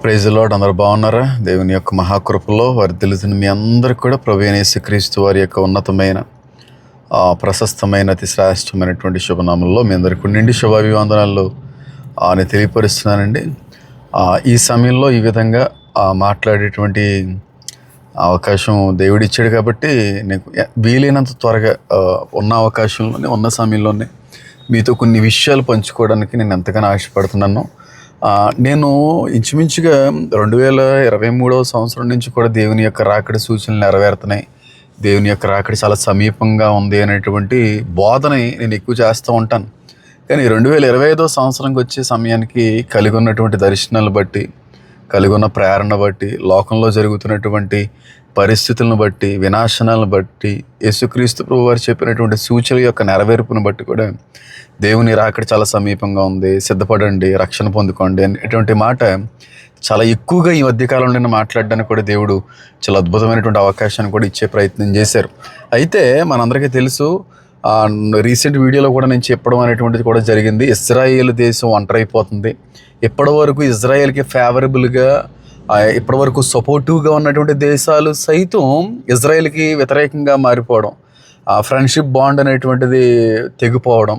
Praise lord అందరు బాగున్నారా? దేవుని యొక్క మహాకృపలో వారి తెలుసుని మీ అందరికి కూడా ప్రభు క్రీస్తు వారి యొక్క ఉన్నతమైన ప్రశస్తమైన అతి శ్రేష్టమైనటువంటి శుభనామంలో మీ అందరికి నిండి శుభాభివందనాలు అని తెలియపరుస్తున్నానండి. ఈ సమయంలో ఈ విధంగా మాట్లాడేటువంటి అవకాశం దేవుడిచ్చాడు కాబట్టి నీకు వీలైనంత త్వరగా ఉన్న అవకాశంలోనే ఉన్న సమయంలోనే మీతో కొన్ని విషయాలు పంచుకోవడానికి నేను ఎంతగానో ఆశపడుతున్నాను. నేను ఇంచుమించుగా రెండు వేల ఇరవై మూడవ సంవత్సరం నుంచి కూడా దేవుని యొక్క రాకడి సూచనలు నెరవేరుతున్నాయి. దేవుని యొక్క రాకడి చాలా సమీపంగా ఉంది అనేటువంటి బోధని నేను ఎక్కువ చేస్తూ ఉంటాను. కానీ రెండు వేల ఇరవై ఐదో సంవత్సరంకి వచ్చే సమయానికి కలిగి ఉన్నటువంటి దర్శనాలు బట్టి కలిగి ఉన్న ప్రేరణ బట్టి లోకంలో జరుగుతున్నటువంటి పరిస్థితులను బట్టి వినాశనాలను బట్టి యేసుక్రీస్తు ప్రభు వారు చెప్పినటువంటి సూచనల యొక్క నెరవేర్పును బట్టి కూడా దేవుని రాకడ చాలా సమీపంగా ఉంది. సిద్ధపడండి రక్షణ పొందుకోండి అనేటువంటి మాట చాలా ఎక్కువగా ఈ మధ్యకాలంలో నేను మాట్లాడడానికి కూడా దేవుడు చాలా అద్భుతమైనటువంటి అవకాశాన్ని కూడా ఇచ్చే ప్రయత్నం చేశారు. అయితే మనందరికీ తెలుసు రీసెంట్ వీడియోలో కూడా నేను చెప్పడం అనేటువంటిది కూడా జరిగింది. ఇజ్రాయేల్ దేశం ఒంటరైపోతుంది. ఇప్పటి వరకు ఇజ్రాయేల్కి ఫేవరబుల్గా ఇప్పటి వరకు సపోర్టివ్గా ఉన్నటువంటి దేశాలు సైతం ఇజ్రాయెల్కి వ్యతిరేకంగా మారిపోవడం ఫ్రెండ్షిప్ బాండ్ అనేటువంటిది తెగిపోవడం.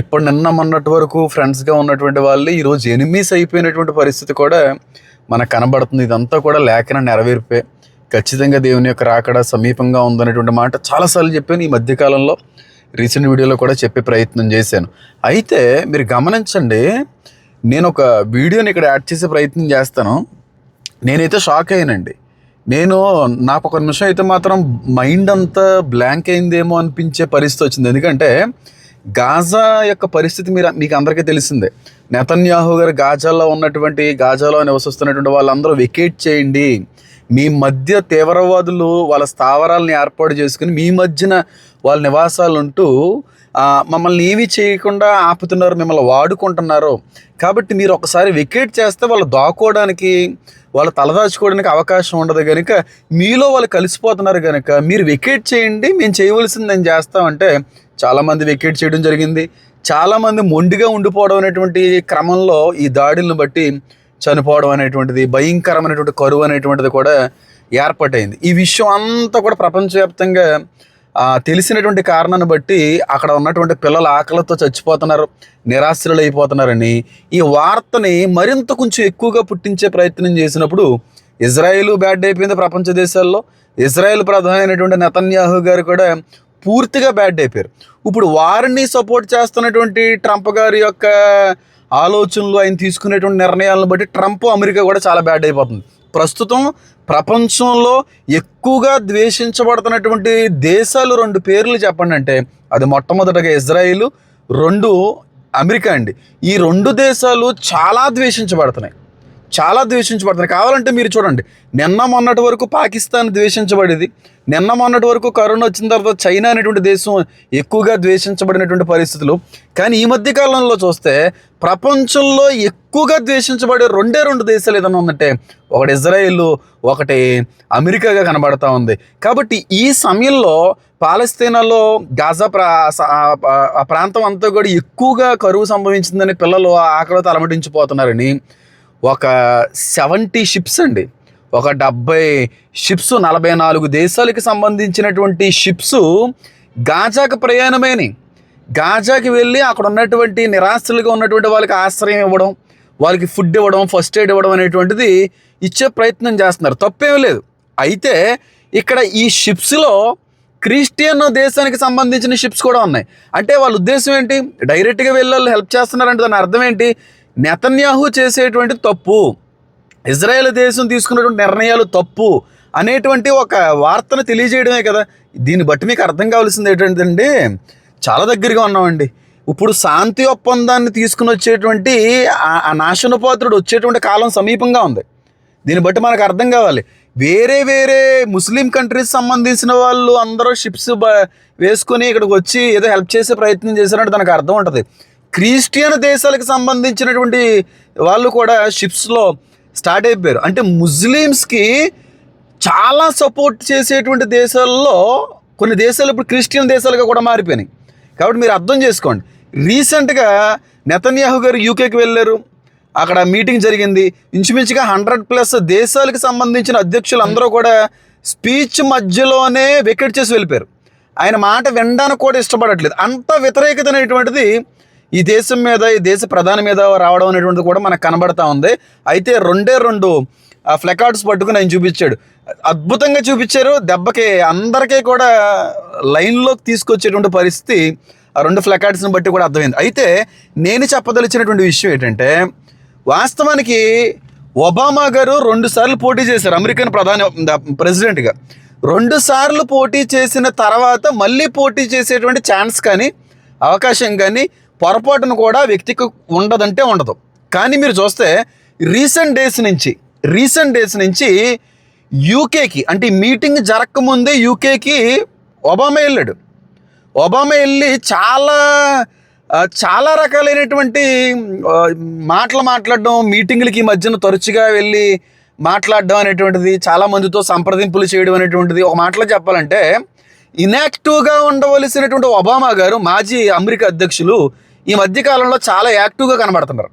ఇప్పుడు నిన్న మొన్నటి వరకు ఫ్రెండ్స్గా ఉన్నటువంటి వాళ్ళు ఈరోజు ఎనిమీస్ అయిపోయినటువంటి పరిస్థితి కూడా మనకు కనబడుతుంది. ఇదంతా కూడా లేఖన నెరవేర్పే. ఖచ్చితంగా దేవుని యొక్క రాకడ సమీపంగా ఉందనేటువంటి మాట చాలాసార్లు చెప్పాను ఈ మధ్యకాలంలో. రీసెంట్ వీడియోలో కూడా చెప్పే ప్రయత్నం చేశాను. అయితే మీరు గమనించండి నేను ఒక వీడియోని ఇక్కడ యాడ్ చేసే ప్రయత్నం చేస్తాను. నేనైతే షాక్ అయ్యానండి. నేను నాకు ఒక నిమిషం అయితే మాత్రం మైండ్ అంతా బ్లాంక్ అయిందేమో అనిపించే పరిస్థితి వచ్చింది. ఎందుకంటే గాజా యొక్క పరిస్థితి మీరు మీకు అందరికీ తెలిసిందే. నెతన్యాహు గారు గాజాలో ఉన్నటువంటి గాజాలో నివసిస్తున్నటువంటి వాళ్ళందరూ వెకేట్ చేయండి. మీ మధ్య తీవ్రవాదులు వాళ్ళ స్థావరాలను ఏర్పాటు చేసుకుని మీ మధ్యన వాళ్ళ నివాసాలు ఉంటూ మమ్మల్ని ఏమీ చేయకుండా ఆపుతున్నారు మిమ్మల్ని వాడుకుంటున్నారు. కాబట్టి మీరు ఒకసారి వికెట్ చేస్తే వాళ్ళు దాక్కోవడానికి వాళ్ళు తలదాచుకోవడానికి అవకాశం ఉండదు కనుక మీలో వాళ్ళు కలిసిపోతున్నారు కనుక మీరు వికెట్ చేయండి మేము చేయవలసింది నేను చేస్తామంటే చాలామంది వికెట్ చేయడం జరిగింది. చాలామంది మొండిగా ఉండిపోవడం అనేటువంటి క్రమంలో ఈ దాడులను బట్టి చనిపోవడం అనేటువంటిది భయంకరమైనటువంటి కరువు అనేటువంటిది కూడా ఏర్పాటైంది. ఈ విషయం అంతా కూడా ప్రపంచవ్యాప్తంగా తెలిసినటువంటి కారణాన్ని బట్టి అక్కడ ఉన్నటువంటి పిల్లలు ఆకలితో చచ్చిపోతున్నారు నిరాశ్రులు అయిపోతున్నారని ఈ వార్తని మరింత కొంచెం ఎక్కువగా పుట్టించే ప్రయత్నం చేసినప్పుడు ఇజ్రాయెల్ బ్యాడ్ అయిపోయింది ప్రపంచ దేశాల్లో. ఇజ్రాయెల్ ప్రధానమైనటువంటి నెతన్యాహు గారు కూడా పూర్తిగా బ్యాడ్ అయిపోయారు. ఇప్పుడు వారిని సపోర్ట్ చేస్తున్నటువంటి ట్రంప్ గారి యొక్క ఆలోచనలు ఆయన తీసుకునేటువంటి నిర్ణయాలను బట్టి ట్రంప్ అమెరికా కూడా చాలా బ్యాడ్ అయిపోతుంది. ప్రస్తుతం ప్రపంచంలో ఎక్కువగా ద్వేషించబడుతున్నటువంటి దేశాలు రెండు పేర్లు చెప్పండి అంటే అది మొట్టమొదటగా ఇజ్రాయిల్ రెండు అమెరికా అండి. ఈ రెండు దేశాలు చాలా ద్వేషించబడుతున్నాయి. చాలా ద్వేషించబడుతుంది. కావాలంటే మీరు చూడండి. నిన్న మొన్నటి వరకు పాకిస్తాన్ ద్వేషించబడేది. నిన్న మొన్నటి వరకు కరోనా వచ్చిన తర్వాత చైనా అనేటువంటి దేశం ఎక్కువగా ద్వేషించబడినటువంటి పరిస్థితులు. కానీ ఈ మధ్య కాలంలో చూస్తే ప్రపంచంలో ఎక్కువగా ద్వేషించబడే రెండే రెండు దేశాలు ఏదైనా ఉందంటే ఒకటి ఇజ్రాయిల్ ఒకటి అమెరికాగా కనబడతా ఉంది. కాబట్టి ఈ సమయంలో పాలస్తీనాలో గాజా ప్రా ఆ- ప్రాంతం అంతా కూడా ఎక్కువగా కరువు సంభవించిందని పిల్లలు ఆకలితో అలమటించిపోతున్నారని ఒక సెవెంటీ షిప్స్ అండి. ఒక డెబ్బై షిప్స్ నలభై నాలుగు దేశాలకు సంబంధించినటువంటి షిప్స్ గాజాకు ప్రయాణమైనవి గాజాకి వెళ్ళి అక్కడ ఉన్నటువంటి నిరాశ్రులుగా ఉన్నటువంటి వాళ్ళకి ఆశ్రయం ఇవ్వడం వాళ్ళకి ఫుడ్ ఇవ్వడం ఫస్ట్ ఎయిడ్ ఇవ్వడం అనేటువంటిది ఇచ్చే ప్రయత్నం చేస్తున్నారు. తప్పేం లేదు. అయితే ఇక్కడ ఈ షిప్స్లో క్రిస్టియన్ దేశానికి సంబంధించిన షిప్స్ కూడా ఉన్నాయి. అంటే వాళ్ళ ఉద్దేశం ఏంటి? డైరెక్ట్గా వెళ్ళి వాళ్ళు హెల్ప్ చేస్తున్నారంటే దాని అర్థం ఏంటి? నెతన్యాహు చేసేటువంటి తప్పు ఇజ్రాయెల్ దేశం తీసుకున్నటువంటి నిర్ణయాలు తప్పు అనేటువంటి ఒక వార్తను తెలియజేయడమే కదా. దీన్ని బట్టి మీకు అర్థం కావాల్సింది ఏంటంటే చాలా దగ్గరగా ఉన్నామండి. ఇప్పుడు శాంతి ఒప్పందాన్ని తీసుకుని వచ్చేటువంటి ఆ- నాశనపాత్రుడు వచ్చేటువంటి కాలం సమీపంగా ఉంది. దీన్ని బట్టి మనకు అర్థం కావాలి. వేరే వేరే ముస్లిం కంట్రీస్ సంబంధించిన వాళ్ళు అందరూ షిప్స్ బ వేసుకొని ఇక్కడికి వచ్చి ఏదో హెల్ప్ చేసే ప్రయత్నం చేశారంటే దానికి అర్థం ఉంటుంది. క్రిస్టియన్ దేశాలకు సంబంధించినటువంటి వాళ్ళు కూడా షిప్స్లో స్టార్ట్ అయిపోయారు. అంటే ముస్లిమ్స్కి చాలా సపోర్ట్ చేసేటువంటి దేశాల్లో కొన్ని దేశాలు ఇప్పుడు క్రిస్టియన్ దేశాలుగా కూడా మారిపోయినాయి. కాబట్టి మీరు అర్థం చేసుకోండి. రీసెంట్గా నెతన్యాహు గారు యూకేకి వెళ్ళారు. అక్కడ మీటింగ్ జరిగింది. ఇంచుమించుగా హండ్రెడ్ ప్లస్ దేశాలకు సంబంధించిన అధ్యక్షులు అందరూ కూడా స్పీచ్ మధ్యలోనే వెకెట్ చేసి వెళ్ళిపోయారు. ఆయన మాట వినడానికి కూడా ఇష్టపడట్లేదు. అంత వ్యతిరేకత అనేటువంటిది ఈ దేశం మీద ఈ దేశ ప్రధాని మీద రావడం అనేటువంటిది కూడా మనకు కనబడతా ఉంది. అయితే రెండే రెండు ఆ ఫ్లెకార్డ్స్ పట్టుకుని ఆయన చూపించాడు. అద్భుతంగా చూపించారు. దెబ్బకి అందరికీ కూడా లైన్లోకి తీసుకొచ్చేటువంటి పరిస్థితి ఆ రెండు ఫ్లెకార్డ్స్ని బట్టి కూడా అర్థమైంది. అయితే నేను చెప్పదలిచినటువంటి విషయం ఏంటంటే వాస్తవానికి ఒబామా గారు రెండు సార్లు పోటీ చేశారు అమెరికన్ ప్రధాని ప్రెసిడెంట్గా. రెండుసార్లు పోటీ చేసిన తర్వాత మళ్ళీ పోటీ చేసేటువంటి ఛాన్స్ కానీ అవకాశం కానీ పొరపాటును కూడా వ్యక్తికి ఉండదంటే ఉండదు. కానీ మీరు చూస్తే రీసెంట్ డేస్ నుంచి రీసెంట్ డేస్ నుంచి యూకేకి అంటే ఈ మీటింగ్ జరగకముందే యూకేకి ఒబామా వెళ్ళాడు. ఒబామా వెళ్ళి చాలా చాలా రకాలైనటువంటి మాటలు మాట్లాడడం మీటింగ్లకి ఈ మధ్యన తరచుగా వెళ్ళి మాట్లాడడం అనేటువంటిది చాలా మందితో సంప్రదింపులు చేయడం అనేటువంటిది ఒక మాటలో చెప్పాలంటే ఇనాక్టివ్గా ఉండవలసినటువంటి ఒబామా గారు మాజీ అమెరికా అధ్యక్షులు ఈ మధ్యకాలంలో చాలా యాక్టివ్గా కనబడుతున్నారు.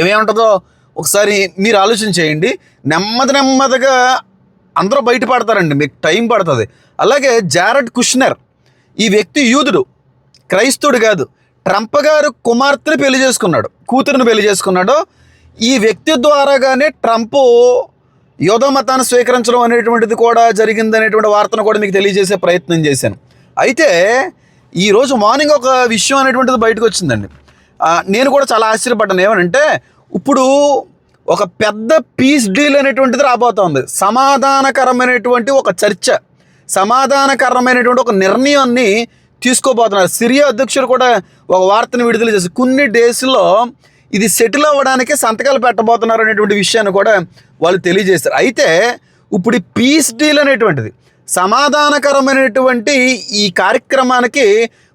ఏమేముంటుందో ఒకసారి మీరు ఆలోచన చేయండి. నెమ్మది నెమ్మదిగా అందరూ బయటపడతారండి. మీకు టైం పడుతుంది. అలాగే జారడ్ కుష్నర్ ఈ వ్యక్తి యూదుడు క్రైస్తవుడు కాదు. ట్రంప్ గారు కుమార్తెని పెళ్ళి చేసుకున్నాడు కూతురుని పెళ్ళి చేసుకున్నాడు. ఈ వ్యక్తి ద్వారాగానే ట్రంప్ యోధ మతాన్ని స్వీకరించడం అనేటువంటిది కూడా జరిగిందనేటువంటి వార్తను కూడా మీకు తెలియజేసే ప్రయత్నం చేశాను. అయితే ఈరోజు మార్నింగ్ ఒక విషయం అనేటువంటిది బయటకు వచ్చిందండి. నేను కూడా చాలా ఆశ్చర్యపడ్డాను. ఏమనంటే ఇప్పుడు ఒక పెద్ద పీస్ డీల్ అనేటువంటిది రాబోతోంది. సమాధానకరమైనటువంటి ఒక చర్చ సమాధానకరమైనటువంటి ఒక నిర్ణయాన్ని తీసుకోబోతున్నారు. సిరియా అధ్యక్షుడు కూడా ఒక వార్తను విడుదల చేసి కొన్ని డేస్లో ఇది సెటిల్ అవ్వడానికి సంతకాలు పెట్టబోతున్నారు అనేటువంటి విషయాన్ని కూడా వాళ్ళు తెలియజేస్తారు అయితే ఇప్పుడు ఈ పీస్ డీల్ అనేటువంటిది సమాధానకరమైనటువంటి ఈ కార్యక్రమానికి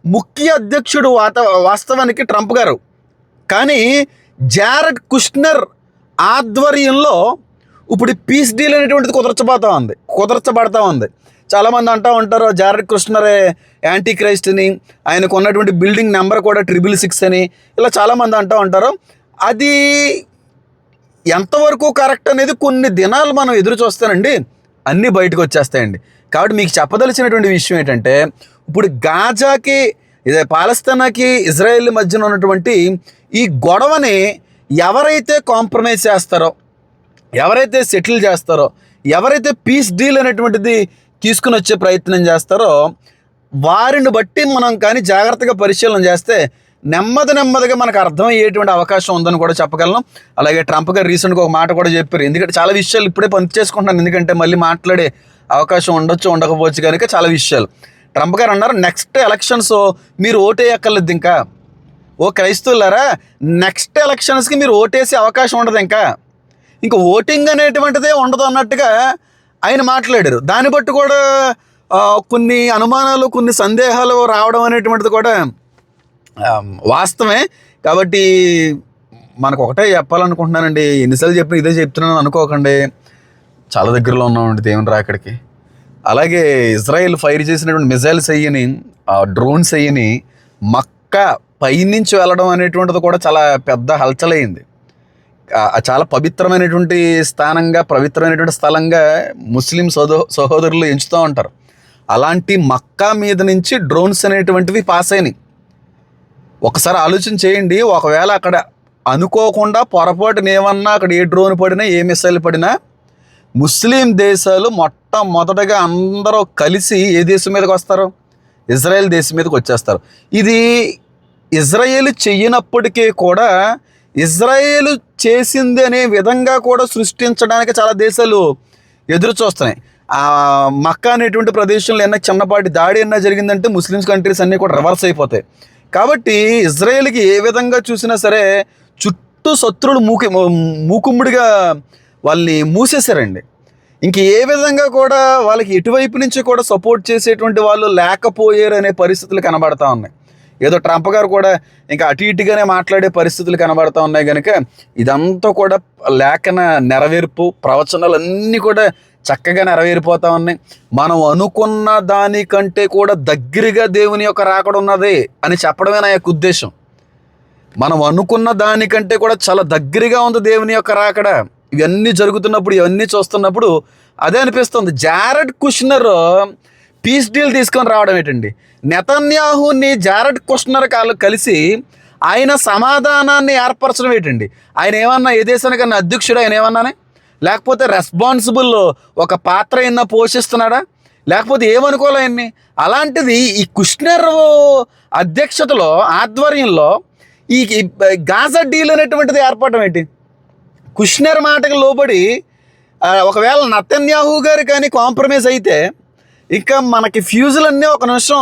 ముఖ్య అధ్యక్షుడు వాత వాస్తవానికి ట్రంప్ గారు. కానీ జారెడ్ కుష్నర్ ఆధ్వర్యంలో ఇప్పుడు పీస్ డీల్ అనేటువంటిది కుదర్చబడతా ఉంది కుదర్చబడతా ఉంది. చాలామంది అంటూ ఉంటారు జారెడ్ కృష్ణరే యాంటీ క్రైస్ట్ అని ఆయనకు ఉన్నటువంటి బిల్డింగ్ నెంబర్ కూడా ట్రిపుల్ సిక్స్ అని. ఇలా చాలామంది అంటూ ఉంటారు. అది ఎంతవరకు కరెక్ట్ అనేది కొన్ని దినాలు మనం ఎదురు చూస్తానండి అన్నీ బయటకు వచ్చేస్తాయండి. కాబట్టి మీకు చెప్పదలిచినటువంటి విషయం ఏంటంటే ఇప్పుడు గాజాకి ఇదే పాలస్తీనాకి ఇజ్రాయెల్ మధ్యన ఉన్నటువంటి ఈ గొడవని ఎవరైతే కాంప్రమైజ్ చేస్తారో ఎవరైతే సెటిల్ చేస్తారో ఎవరైతే పీస్ డీల్ అనేటువంటిది తీసుకుని వచ్చే ప్రయత్నం చేస్తారో వారిని బట్టి మనం కానీ జాగ్రత్తగా పరిశీలన చేస్తే నెమ్మది నెమ్మదిగా మనకు అర్థమయ్యేటువంటి అవకాశం ఉందని కూడా చెప్పగలను. అలాగే ట్రంప్ గారు రీసెంట్గా ఒక మాట కూడా చెప్పారు. ఎందుకంటే చాలా విషయాలు ఇప్పుడే పని చేసుకుంటున్నాను ఎందుకంటే మళ్ళీ మాట్లాడే అవకాశం ఉండొచ్చు ఉండకపోవచ్చు కనుక చాలా విషయాలు. ట్రంప్ గారు అన్నారు నెక్స్ట్ ఎలక్షన్స్ మీరు ఓటేయక్కర్లేదు ఇంకా. ఓ క్రైస్తవులారా నెక్స్ట్ ఎలక్షన్స్కి మీరు ఓటేసే అవకాశం ఉండదు ఇంకా. ఇంకా ఓటింగ్ అనేటువంటిదే ఉండదు అన్నట్టుగా ఆయన మాట్లాడారు. దాన్ని బట్టి కూడా కొన్ని అనుమానాలు కొన్ని సందేహాలు రావడం అనేటువంటిది కూడా వాస్తవమే. కాబట్టి మనకు ఒకటే చెప్పాలనుకుంటున్నానండి. ఎన్నిసార్లు చెప్పిన ఇదే చెప్తున్నాను అనుకోకండి. చాలా దగ్గరలో ఉన్నామండి దేవుని రాకడికి అలాగే ఇజ్రాయెల్ ఫైర్ చేసినటువంటి మిజైల్స్ అయ్యని డ్రోన్స్ అయ్యని మక్క పైనుంచి వెళ్ళడం అనేటువంటిది కూడా చాలా పెద్ద హల్చలైంది. చాలా పవిత్రమైనటువంటి స్థానంగా పవిత్రమైనటువంటి స్థలంగా ముస్లిం సోదో సహోదరులు ఎంచుతూ ఉంటారు. అలాంటి మక్కా మీద నుంచి డ్రోన్స్ అనేటువంటివి పాస్ అయినాయి. ఒకసారి ఆలోచన చేయండి ఒకవేళ అక్కడ అనుకోకుండా పొరపాటునేమన్నా అక్కడ ఏ డ్రోన్ పడినా ఏ మిసైల్ పడినా ముస్లిం దేశాలు మొట్టమొదటగా అందరూ కలిసి ఏ దేశం మీదకి వస్తారు? ఇజ్రాయెల్ దేశం మీదకి వచ్చేస్తారు. ఇది ఇజ్రాయేల్ చెయ్యనప్పటికీ కూడా ఇజ్రాయేల్ చేసింది అనే విధంగా కూడా సృష్టించడానికి చాలా దేశాలు ఎదురు చూస్తున్నాయి. ఆ మక్కా అనేటువంటి ప్రదేశంలో ఏమైనా చిన్నపాటి దాడి ఏమైనా జరిగిందంటే ముస్లిమ్స్ కంట్రీస్ అన్నీ కూడా రివర్స్ అయిపోతాయి. కాబట్టి ఇజ్రాయేల్కి ఏ విధంగా చూసినా సరే చుట్టూ శత్రువులు మూకి మూకుమ్ముడిగా వాళ్ళని మూసేశారండి. ఇంక ఏ విధంగా కూడా వాళ్ళకి ఎటువైపు నుంచి కూడా సపోర్ట్ చేసేటువంటి వాళ్ళు లేకపోయారు అనే పరిస్థితులు కనబడతా ఉన్నాయి. ఏదో ట్రంప్ గారు కూడా ఇంకా అటు ఇటుగానే మాట్లాడే పరిస్థితులు కనబడతా ఉన్నాయి కనుక ఇదంతా కూడా లేఖన నెరవేర్పు ప్రవచనాలన్నీ కూడా చక్కగా నెరవేరిపోతా ఉన్నాయి. మనం అనుకున్న దానికంటే కూడా దగ్గరగా దేవుని యొక్క రాకడ ఉన్నది అని చెప్పడమే నా యొక్క ఉద్దేశం. మనం అనుకున్న దానికంటే కూడా చాలా దగ్గరగా ఉంది దేవుని యొక్క రాకడ. ఇవన్నీ జరుగుతున్నప్పుడు ఇవన్నీ చూస్తున్నప్పుడు అదే అనిపిస్తుంది. జారెడ్ కుష్నర్ పీస్ డీల్ తీసుకొని రావడం ఏంటండి? నెతన్యాహుని జారెడ్ కుష్నర్ కాలు కలిసి ఆయన సమాధానాన్ని ఏర్పరచడం ఏంటండి? ఆయన ఏమన్నా ఏ దేశానికన్నా అధ్యక్షుడు ఆయన ఏమన్నానే? లేకపోతే రెస్పాన్సిబుల్ ఒక పాత్ర అయినా పోషిస్తున్నాడా? లేకపోతే ఏమనుకోలే ఆయన్ని? అలాంటిది ఈ కుష్నర్ అధ్యక్షతలో ఆధ్వర్యంలో ఈ గాజా డీల్ అనేటువంటిది ఏర్పడడం ఏంటి? కుష్నర్ మాటకు లోబడి ఒకవేళ నతన్యాహు గారు కానీ కాంప్రమైజ్ అయితే ఇంకా మనకి ఫ్యూజులన్నీ ఒక నిమిషం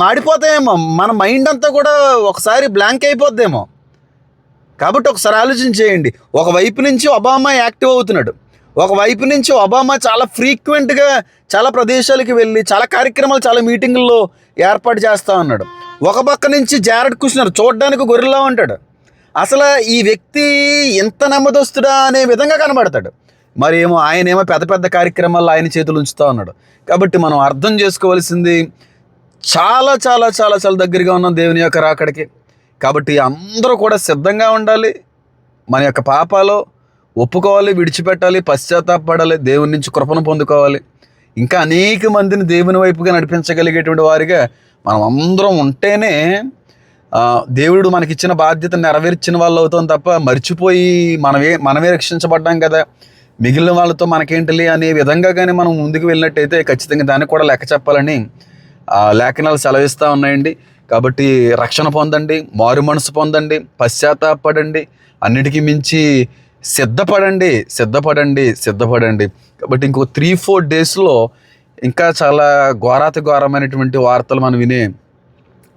మాడిపోతాయేమో. మన మైండ్ అంతా కూడా ఒకసారి బ్లాంక్ అయిపోద్దేమో. కాబట్టి ఒకసారి ఆలోచన చేయండి. ఒకవైపు నుంచి ఒబామా యాక్టివ్ అవుతున్నాడు. ఒకవైపు నుంచి ఒబామా చాలా ఫ్రీక్వెంట్గా చాలా ప్రదేశాలకు వెళ్ళి చాలా కార్యక్రమాలు చాలా మీటింగుల్లో ఏర్పాటు చేస్తూ ఉన్నాడు. ఒక పక్క నుంచి జారెడ్ కుష్నర్ చూడడానికి గొర్రెలా ఉంటాడు. అసలు ఈ వ్యక్తి ఎంత నెమ్మదస్తుడా అనే విధంగా కనబడతాడు. మరి ఏమో పెద్ద పెద్ద కార్యక్రమాల్లో ఆయన చేతులు ఉంచుతూ ఉన్నాడు. కాబట్టి మనం అర్థం చేసుకోవాల్సింది చాలా చాలా చాలా చాలా దగ్గరగా ఉన్నాం దేవుని యొక్క రాకడికి. కాబట్టి అందరూ కూడా సిద్ధంగా ఉండాలి. మన యొక్క పాపాలు ఒప్పుకోవాలి విడిచిపెట్టాలి పశ్చాత్తాపడాలి దేవుని నుంచి కృపను పొందుకోవాలి. ఇంకా అనేక మందిని దేవుని వైపుగా నడిపించగలిగేటువంటి వారిగా మనం అందరం ఉంటేనే దేవుడు మనకిచ్చిన బాధ్యత నెరవేర్చిన వాళ్ళు అవుతాం తప్ప మర్చిపోయి మనమే మనమే రక్షించబడ్డాం కదా. మిగిలిన వాళ్ళతో మనకేంటిలే అనే విధంగా కానీ మనం ముందుకు వెళ్ళినట్టయితే ఖచ్చితంగా దానికి కూడా లెక్క చెప్పాలని లేఖనాలు సెలవిస్తూ ఉన్నాయండి. కాబట్టి రక్షణ పొందండి మారు మనసు పొందండి పశ్చాత్తాపడండి అన్నిటికీ మించి సిద్ధపడండి సిద్ధపడండి సిద్ధపడండి. కాబట్టి ఇంకో త్రీ ఫోర్ డేస్లో ఇంకా చాలా ఘోరాతి ఘోరమైనటువంటి వార్తలు మనం వినే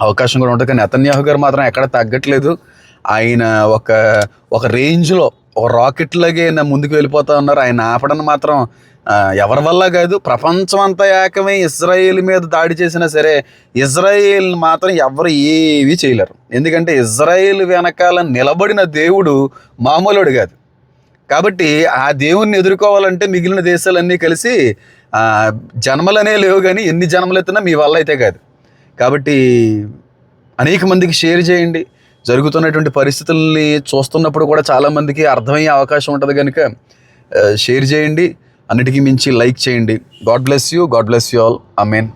అవకాశం కూడా ఉంటుంది. కానీ నెతన్యాహు గారు మాత్రం ఎక్కడ తగ్గట్లేదు. ఆయన ఒక ఒక రేంజ్లో ఒక రాకెట్ లాగే ముందుకు వెళ్ళిపోతా ఉన్నారు. ఆయన ఆపడం మాత్రం ఎవరి వల్ల కాదు. ప్రపంచం అంతా ఏకమై ఇజ్రాయేల్ మీద దాడి చేసినా సరే ఇజ్రాయేల్ మాత్రం ఎవరు ఏవి చేయలేరు. ఎందుకంటే ఇజ్రాయేల్ వెనకాల నిలబడిన దేవుడు మామూలుడు కాదు. కాబట్టి ఆ దేవుణ్ణి ఎదుర్కోవాలంటే మిగిలిన దేశాలన్నీ కలిసి జన్మలనే లేవు కానీ ఎన్ని జన్మలు ఎత్తినా మీ వల్ల అయితే కాదు. కాబట్టి అనేక మందికి షేర్ చేయండి. జరుగుతున్నటువంటి పరిస్థితుల్ని చూస్తున్నప్పుడు కూడా చాలామందికి అర్థమయ్యే అవకాశం ఉంటుంది కనుక షేర్ చేయండి. అన్నిటికీ మించి లైక్ చేయండి. God bless you God bless you all amen